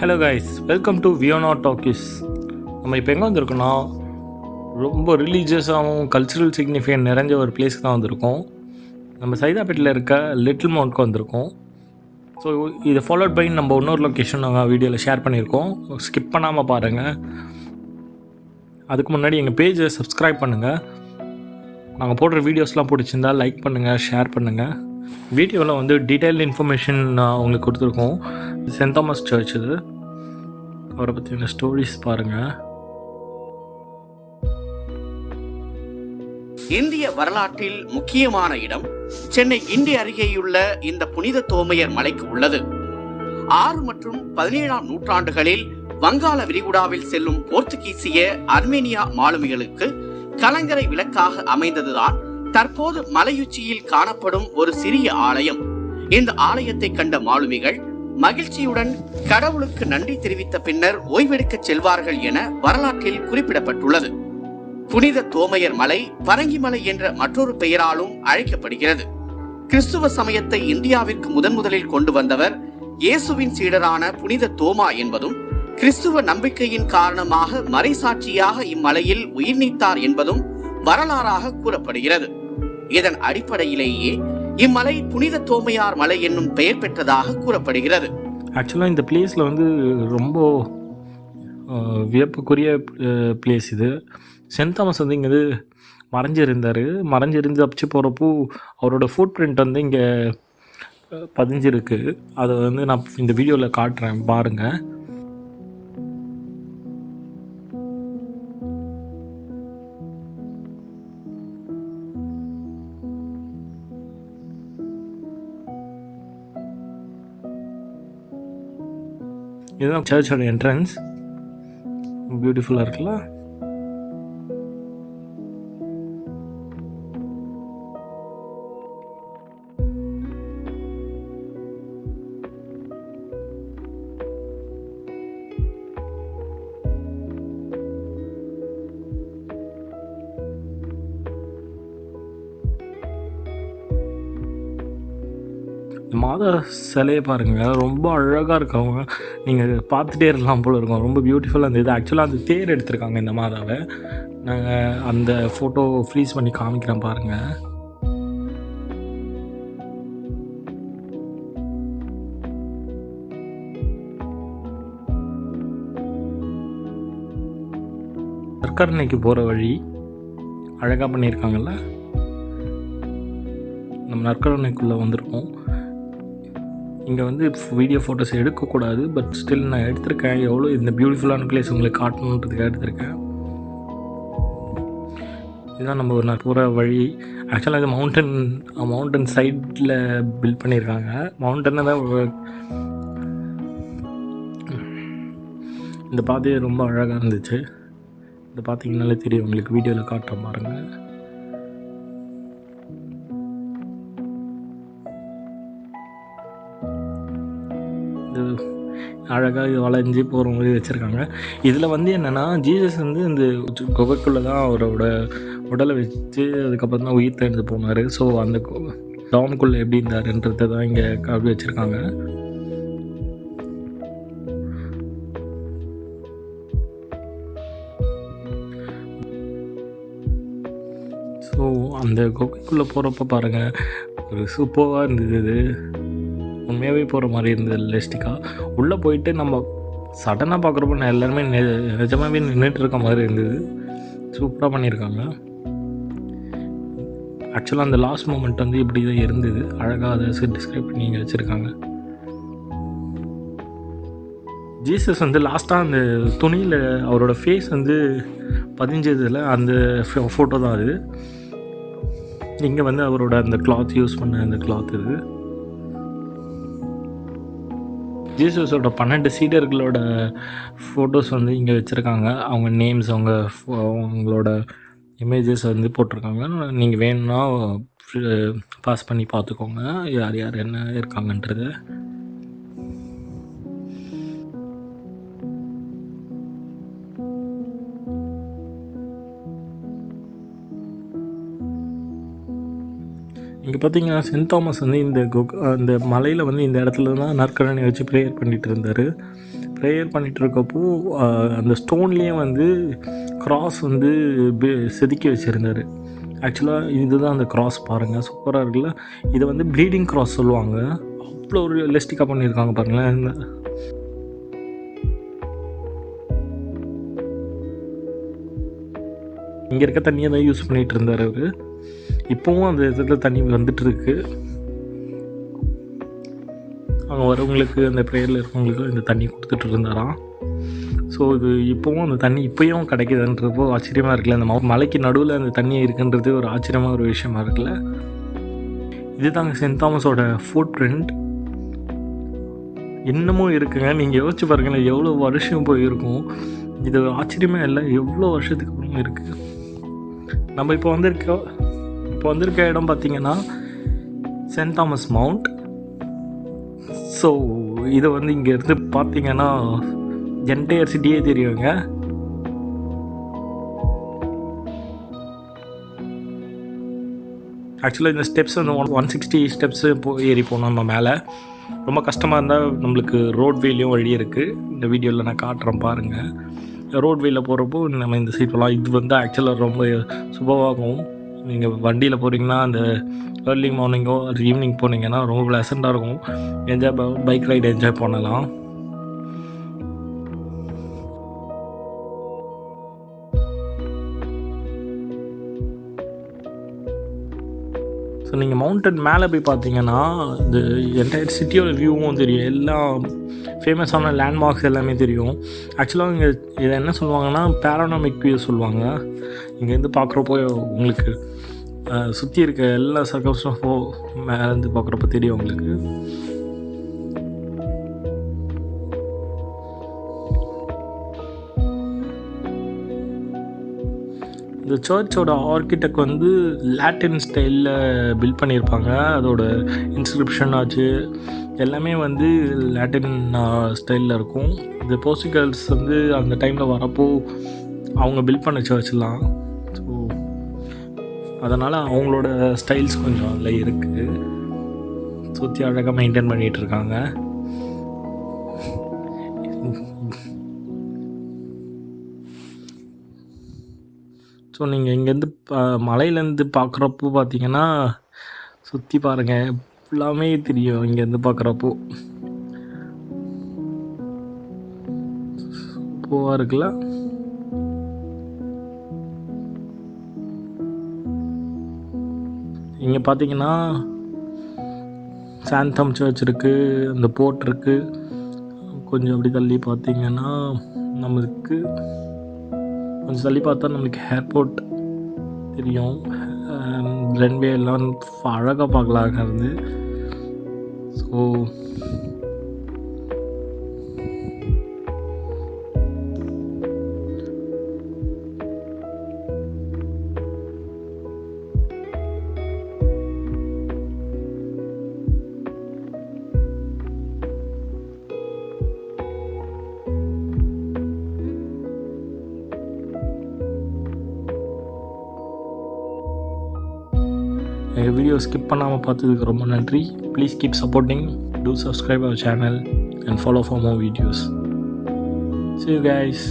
Hello guys welcome to Viona talkies நம்ம இப்போ எங்கே வந்திருக்கோன்னா ரொம்ப ரிலீஜியஸாகவும் கல்ச்சுரல் சிக்னிஃபிகன் நிறைஞ்ச ஒரு பிளேஸ்க்கு தான் வந்திருக்கோம். நம்ம சைதாப்பேட்டில் இருக்க லிட்டில் மவுண்ட்க்கு வந்திருக்கோம். ஸோ இதை ஃபாலோட் பண்ணி நம்ம இன்னொரு லொக்கேஷன் நாங்கள் வீடியோவில் ஷேர் பண்ணியிருக்கோம். ஸ்கிப் பண்ணாமல் பாருங்கள் அதுக்கு முன்னாடி எங்கள் பேஜை சப்ஸ்கிரைப் பண்ணுங்கள் நாங்கள் போடுற வீடியோஸ்லாம் பிடிச்சிருந்தா லைக் பண்ணுங்கள் ஷேர் பண்ணுங்கள் வீடியோவில் வந்து டீட்டெயில் இன்ஃபர்மேஷன் நான் உங்களுக்கு கொடுத்துருக்கோம். சென்ட் தாமஸ் சர்ச் இது. அவரை பற்றின ஸ்டோரிஸ் பாருங்கள் இந்திய வரலாற்றில் முக்கியமான இடம் சென்னை இண்டி அருகேயுள்ள இந்த புனித தோமையர் மலைக்கு உள்ளது. ஆறு மற்றும் பதினேழாம் நூற்றாண்டுகளில் வங்காள விரிகுடாவில் செல்லும் போர்த்துகீசிய அர்மேனியா மாலுமிகளுக்கு கலங்கரை விளக்காக அமைந்ததுதான் தற்போது மலையுச்சியில் காணப்படும் ஒரு சிறிய ஆலயம். இந்த ஆலயத்தை கண்ட மாலுமிகள் மகிழ்ச்சியுடன் கடவுளுக்கு நன்றி தெரிவித்த பின்னர் ஓய்வெடுக்கச் செல்வார்கள் என வரலாற்றில் குறிப்பிடப்பட்டுள்ளது. புனித தோமையர் மலை பரங்கிமலை என்ற மற்றொரு பெயராலும் அழைக்கப்படுகிறது. கிறிஸ்துவ சமயத்தை இந்தியாவிற்கு முதன் முதலில் கொண்டு வந்தவர் இயேசுவின் சீடரான புனித தோமா என்பதும் கிறிஸ்துவ நம்பிக்கையின் காரணமாக மறைசாட்சியாக இம்மலையில் உயிர் நீத்தார் என்பதும் வரலாறாக கூறப்படுகிறது. இதன் அடிப்படையிலேயே இம்மலை புனித தோமையார் மலை என்னும் பெயர் பெற்றதாக கூறப்படுகிறது. ஆக்சுவலாக இந்த பிளேஸில் வந்து ரொம்ப வியப்புக்குரிய பிளேஸ் இது. சென்ட் தாமஸ் வந்து இங்கே மறைஞ்சிருந்தார். மறைஞ்சிருந்து அப்பிச்சு போகிறப்போ அவரோட ஃபுட் பிரிண்ட் வந்து இங்கே பதிஞ்சிருக்கு. அதை வந்து நான் இந்த வீடியோவில் காட்டுறேன் பாருங்கள் இதுதான் சர்ச்சோட என்ட்ரன்ஸ் பியூட்டிஃபுல்லாக இருக்குல்ல? மாதா சிலையை பாருங்கள் ரொம்ப அழகாக இருக்கவங்க. நீங்கள் பார்த்துட்டே இருக்கலாம் போல் இருக்கும். ரொம்ப பியூட்டிஃபுல்லாக அந்த இது ஆக்சுவலாக அந்த தேர் எடுத்திருக்காங்க இந்த மாதாவை. நாங்கள் அந்த ஃபோட்டோ ஃப்ரீஸ் பண்ணி காமிக்கிறேன் பாருங்கள் நற்கரணைக்கு போகிற வழி அழகாக பண்ணியிருக்காங்கல்ல? நம்ம நற்கரணைக்குள்ளே வந்திருக்கோம். இங்கே வந்து வீடியோ ஃபோட்டோஸ் எடுக்கக்கூடாது பட் ஸ்டில் நான் எடுத்திருக்கேன். எவ்வளோ இந்த பியூட்டிஃபுல்லான பிளேஸ் உங்களுக்கு காட்டணுன்றதுக்காக எடுத்திருக்கேன். இதுதான் நம்ம ஒரு நான் போகிற வழி. ஆக்சுவலாக இது மவுண்டன் மவுண்டன் சைடில் பில்ட் பண்ணியிருக்காங்க மவுண்டனை தான் இந்த பாதையே ரொம்ப அழகாக இருந்துச்சு. இந்த பார்த்தீங்கனாலே தெரியும். உங்களுக்கு வீடியோவில் காட்டுற பாருங்கள் இது அழகாக இது வளைஞ்சு போகிற மாதிரி வச்சுருக்காங்க. இதில் வந்து என்னென்னா ஜீசஸ் வந்து இந்த குகைக்குள்ளே தான் அவரோட உடலை வச்சு அதுக்கப்புறம் தான் உயிர் தேர்ந்து போனார். ஸோ அந்த டவுனுக்குள்ளே எப்படி இருந்தாருன்றதை தான் இங்கே காப்பி வச்சுருக்காங்க. ஸோ அந்த குகைக்குள்ளே போகிறப்ப பாருங்கள் ஒரு சூப்பராக இருந்தது உண்மையாகவே போகிற மாதிரி இருந்தது லிஸ்டிக்காக உள்ளே போயிட்டு நம்ம சடனாக பார்க்குறப்ப நான் எல்லாருமே நெ- நின்றுட்டு இருக்க மாதிரி இருந்தது. சூப்பராக பண்ணியிருக்காங்க ஆக்சுவலாக அந்த லாஸ்ட் மூமெண்ட் வந்து இப்படி தான் இருந்தது. அழகாக அதை டிஸ்கிரைப் பண்ணி இங்கே வச்சுருக்காங்க. ஜீசஸ் வந்து லாஸ்ட்டாக அந்த துணியில் அவரோட ஃபேஸ் வந்து பதிஞ்சதில் அந்த ஃபோட்டோ தான் அது. இங்கே வந்து அவரோட அந்த கிளாத் யூஸ் பண்ண அந்த கிளாத் இது. ஜீசஸோட பன்னெண்டு சீடர்களோட ஃபோட்டோஸ் வந்து இங்கே வச்சுருக்காங்க. அவங்க நேம்ஸ் அவங்க அவங்களோட இமேஜஸ் வந்து போட்டிருக்காங்க. நீங்கள் வேணும்னா பாஸ் பண்ணி பார்த்துக்கோங்க. யார் யார் என்ன இருக்காங்கன்றது. இன்றைக்கி பார்த்தீங்கன்னா சென்ட் தாமஸ் வந்து இந்த கொக் இந்த மலையில் வந்து இந்த இடத்துல தான் நற்கரணை வச்சு ப்ரேயர் பண்ணிகிட்டு இருந்தார். ப்ரேயர் பண்ணிகிட்டு இருக்கப்போ அந்த ஸ்டோன்லேயே வந்து கிராஸ் வந்து செதுக்கி வச்சுருந்தார். ஆக்சுவலாக இதுதான் அந்த கிராஸ் பாருங்கள் சூப்பராக இருக்குல்ல. இதை வந்து ப்ளீடிங் கிராஸ் சொல்லுவாங்க. அவ்வளோ ஒரு ரியலிஸ்டிக்காக பண்ணியிருக்காங்க பாருங்களேன். இந்த இங்கே இருக்க தண்ணியை தான் யூஸ் பண்ணிகிட்டு இருந்தார் அவர். இப்போவும் அந்த இதில் தண்ணி வந்துட்டு இருக்கு அங்கே வரவங்களுக்கு அந்த ப்ரேயரில் இருக்கவங்களுக்கு இந்த தண்ணி கொடுத்துட்டு இருந்தாராம். ஸோ இது இப்போவும் அந்த தண்ணி இப்போயும் கிடைக்குதுன்றப்போ ஆச்சரியமாக இருக்குல்ல அந்த ம- மலைக்கு நடுவில் அந்த தண்ணி இருக்குன்றது ஒரு ஆச்சரியமாக ஒரு விஷயமா இருக்குல்ல. இதுதாங்க சென்ட் தாமஸோட ஃபுட் பிரிண்ட் இன்னமும் இருக்குங்க. நீங்கள் யோசிச்சு பாருங்களேன் எவ்வளோ வருஷம் போயிருக்கும். இது ஆச்சரியமே இல்லை எவ்வளோ வருஷத்துக்கு அப்புறம் இருக்குது நம்ம இப்போ வந்திருக்க இப்போ வந்திருக்க இடம் பார்த்தீங்கன்னா சென்ட் தாமஸ் மவுண்ட். ஸோ இதை வந்து இங்கேருந்து பார்த்தீங்கன்னா என்டையர் சிட்டியே தெரியுங்க. ஆக்சுவலாக இந்த ஸ்டெப்ஸ் வந்து ஒன் ஒன் சிக்ஸ்டி ஸ்டெப்ஸு போ ஏறி போனோம் நம்ம மேலே. ரொம்ப கஷ்டமாக இருந்தால் நம்மளுக்கு ரோட்வேலையும் வழி இருக்குது இந்த வீடியோவில் நான் காட்டுறேன் பாருங்கள் ரோட்வேயில் போகிறப்போ நம்ம இந்த சைட் போகலாம் இது வந்து ஆக்சுவலாக ரொம்ப சுபமாகவும் நீங்கள் வண்டியில் போகிறீங்கன்னா அந்த ஏர்லி மார்னிங்கோ அது ஈவினிங் போனீங்கன்னா ரொம்ப ப்ளசண்ட்டாக இருக்கும். என்ஜாய் பைக் ரைடு என்ஜாய் பண்ணலாம். ஸோ நீங்கள் மவுண்டன் மேலே போய் பார்த்தீங்கன்னா இந்த என்டையர் சிட்டியோட வியூவும் தெரியும். எல்லாம் ஃபேமஸான லேண்ட்மார்க்ஸ் எல்லாமே தெரியும். ஆக்சுவலாக இங்கே இதை என்ன சொல்லுவாங்கன்னா பேரானாமிக் வியூ சொல்லுவாங்க. இங்கேருந்து பார்க்குறப்போ உங்களுக்கு சுற்றி இருக்க எல்லா சர்க்கம்ஸும் மேலேருந்து பார்க்குறப்ப தெரியும் உங்களுக்கு. இந்த சர்ச்சோட ஆர்கிடெக்ட் வந்து லாட்டின் ஸ்டைலில் பில்ட் பண்ணியிருப்பாங்க அதோட இன்ஸ்கிரிப்ஷன் ஆச்சு. எல்லாமே வந்து லாட்டின் ஸ்டைலில் இருக்கும். இந்த போர்ச்சுகல்ஸ் வந்து அந்த டைமில் வரப்போ அவங்க பில்ட் பண்ண சர்ச்லாம் ஸோ அதனால் அவங்களோட ஸ்டைல்ஸ் கொஞ்சம் அதில் இருக்குது சுற்றி அழகாக மெயின்டைன் பண்ணிகிட்டு ஸோ நீங்கள் இங்கேருந்து ப மலையிலேருந்து பார்க்குறப்போ பார்த்தீங்கன்னா சுற்றி பாருங்கள் ஃபுல்லாமே தெரியும் இங்கேருந்து பார்க்குறப்போ. பூவாக இருக்குல்ல? இங்கே பார்த்தீங்கன்னா சாந்தம் சர்ச் இருக்குது அந்த போர்ட் இருக்குது கொஞ்சம் அப்படி தள்ளி பார்த்தீங்கன்னா நம்மளுக்கு கொஞ்சம் தள்ளி பார்த்தா நம்மளுக்கு ஏர்போர்ட் தெரியும். ரன்வே எல்லாம் அழகாக பார்க்கலாம் அங்கேருந்து ஸோ எங்கள் வீடியோ ஸ்கிப் பண்ணாமல் பார்த்ததுக்கு ரொம்ப நன்றி. Please keep supporting do subscribe our channel and follow for more videos see you guys